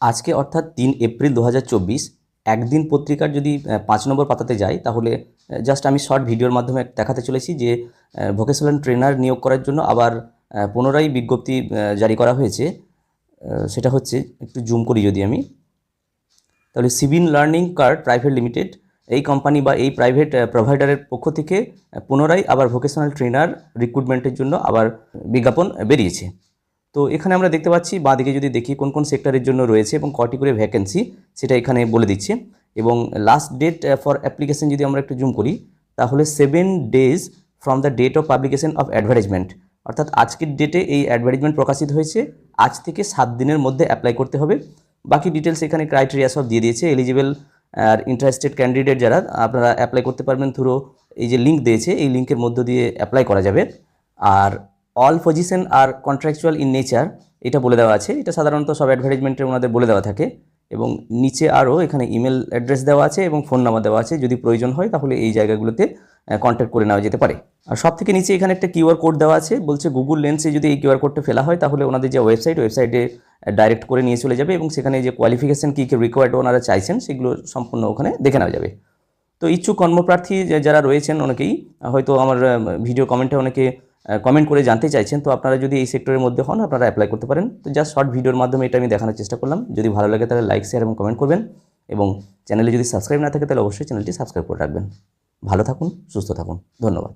আজকে অর্থাৎ তিন এপ্রিল দু হাজার চব্বিশ, একদিন পত্রিকার যদি পাঁচ নম্বর পাতাতে যাই, তাহলে জাস্ট আমি শর্ট ভিডিওর মাধ্যমে দেখাতে চলেছি যে ভোকেশনাল ট্রেনার নিয়োগ করার জন্য আবার পুনরায় বিজ্ঞপ্তি জারি করা হয়েছে। সেটা হচ্ছে, একটু জুম করি যদি আমি। তাহলে civil learning card private limited, এই কোম্পানি বা এই প্রাইভেট প্রোভাইডারের পক্ষ থেকে পুনরায় আবার ভোকেশনাল ট্রেনার রিক্রুটমেন্টের জন্য আবার বিজ্ঞাপন বেরিয়েছে। তো এখানে আমরা দেখতে পাচ্ছি বাঁদিকে যদি দেখি কোন কোন সেক্টরের জন্য রয়েছে এবং কটি করে ভ্যাকেন্সি সেটা এখানে বলে দিচ্ছে। এবং লাস্ট ডেট ফর অ্যাপ্লিকেশন যদি আমরা একটু জুম করি, তাহলে seven days from the date of publication of advertisement অর্থাৎ আজকের ডেটে এই অ্যাডভার্টাইজমেন্ট প্রকাশিত হয়েছে, আজ থেকে সাত দিনের মধ্যে অ্যাপ্লাই করতে হবে। বাকি ডিটেলস এখানে ক্রাইটেরিয়া সব দিয়ে দিয়েছে। এলিজিবল আর ইন্টারেস্টেড ক্যান্ডিডেট যারা, আপনারা অ্যাপ্লাই করতে পারবেন থ্রু এই যে লিঙ্ক দিয়েছে, এই লিঙ্কের মধ্য দিয়ে অ্যাপ্লাই করা যাবে। আর অল পজিশন আর কন্ট্রাকচুয়াল ইন নেচার এটা বলে দেওয়া আছে। এটা সাধারণত সব অ্যাডভার্টাইজমেন্টের ওনাদের বলে দেওয়া থাকে। এবং নিচে আরও এখানে ইমেল অ্যাড্রেস দেওয়া আছে এবং ফোন নাম্বার দেওয়া আছে। যদি প্রয়োজন হয় তাহলে এই জায়গাগুলোতে কন্ট্যাক্ট করে নেওয়া যেতে পারে। আর সব থেকে নিচে এখানে একটা কিউআর কোড দেওয়া আছে। বলছে গুগল লেন্সে যদি এই কিউআর কোডটা ফেলা হয় তাহলে ওনাদের যে ওয়েবসাইট ওয়েবসাইটে ডাইরেক্ট করে নিয়ে চলে যাবে এবং সেখানে যে কোয়ালিফিকেশান কী কী রিকোয়ার্ড ওনারা চাইছেন সেগুলো সম্পূর্ণ ওখানে দেখে নেওয়া যাবে। তো ইচ্ছুক কর্মপ্রার্থী যারা রয়েছেন অনেকেই, হয়তো আমার ভিডিও কমেন্টে অনেকে কমেন্ট করে জানতে চাইছেন, তো আপনারা যদি এই সেক্টরের মধ্যে হন, আপনারা অ্যাপ্লাই করতে পারেন। তো জাস্ট শর্ট ভিডিওর মাধ্যমে এটা আমি দেখানোর চেষ্টা করলাম। যদি ভালো লাগে তাহলে লাইক শেয়ার এবং কমেন্ট করবেন। এবং চ্যানেলে যদি সাবস্ক্রাইব না থাকে, তাহলে অবশ্যই চ্যানেলটি সাবস্ক্রাইব করে রাখবেন। ভালো থাকুন, সুস্থ থাকুন। ধন্যবাদ।